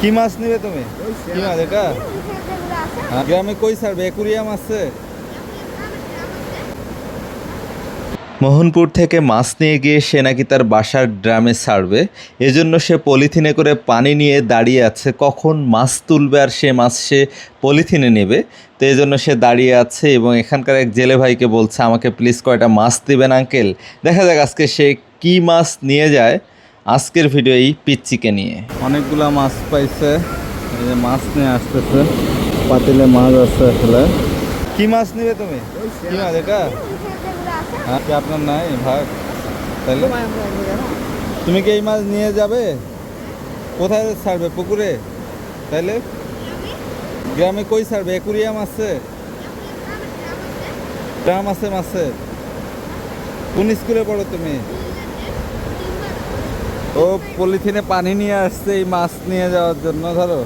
কি মাছ নেবে তুমি? কি মাছ এটা? হ্যাঁ, গ্রামে কই ছাড়বে? একুরিয়াম আছে? মোহনপুর থেকে মাছ নিয়ে গিয়ে সে নাকি তার বাসার ড্রামে ছাড়বে। এজন্য সে পলিথিনে করে পানি নিয়ে দাঁড়িয়ে আছে। কখন মাছ তুলবে আর সে মাছ সে পলিথিনে নেবে? তো এই জন্য সে দাঁড়িয়ে আছে এবং এখানকার এক জেলে ভাইকে বলছে আমাকে প্লিজ কয়টা মাছ দেবেন আঙ্কেল দেখা যাক আজকে সে কি মাছ নিয়ে যায়। আজকের ভিডিও এই পিচ্চিকে নিয়ে। অনেকগুলা মাছ পাইছে। এই যে মাছ নিয়ে আসতেছে। পাতিলে মাছ আছে আসলে। কি মাছ নিবে তুমি? কি মাছ এটা? হ্যাঁ কি আপনার নাই? ভাগ। তাহলে তুমি কি এই মাছ নিয়ে যাবে? কোথায় ছাড়বে? পুকুরে? তাইলে? গ্রামে কই ছাড়বে? একুরিয়াম আছে। ড্রাম আছে মাছে কোন স্কুলে পড়ো তুমি? ও পলিথিনে পানি নিয়ে আসছে এই মাছ নিয়ে যাওয়ার জন্য ধরো।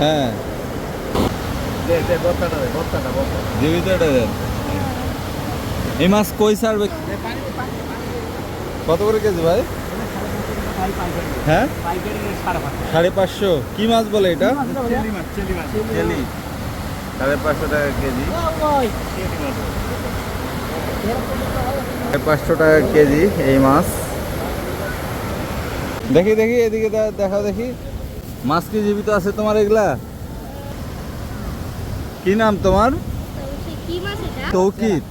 হ্যাঁ। দেন এই মাছ কই ছাড়বে? কত করে কেজি ভাই? হ্যাঁ? সাড়ে পাঁচশো। কি মাছ বলে এটা? চেলি সাড়ে পাঁচশো টাকা কেজি। সাড়ে পাঁচশো টাকা কেজি এই মাছ। দেখি দেখি এদিকে দেখা দেখাও দেখি। মাছ কি জীবিত আছে তোমার এগুলা? কি নাম তোমার? তৌকিত।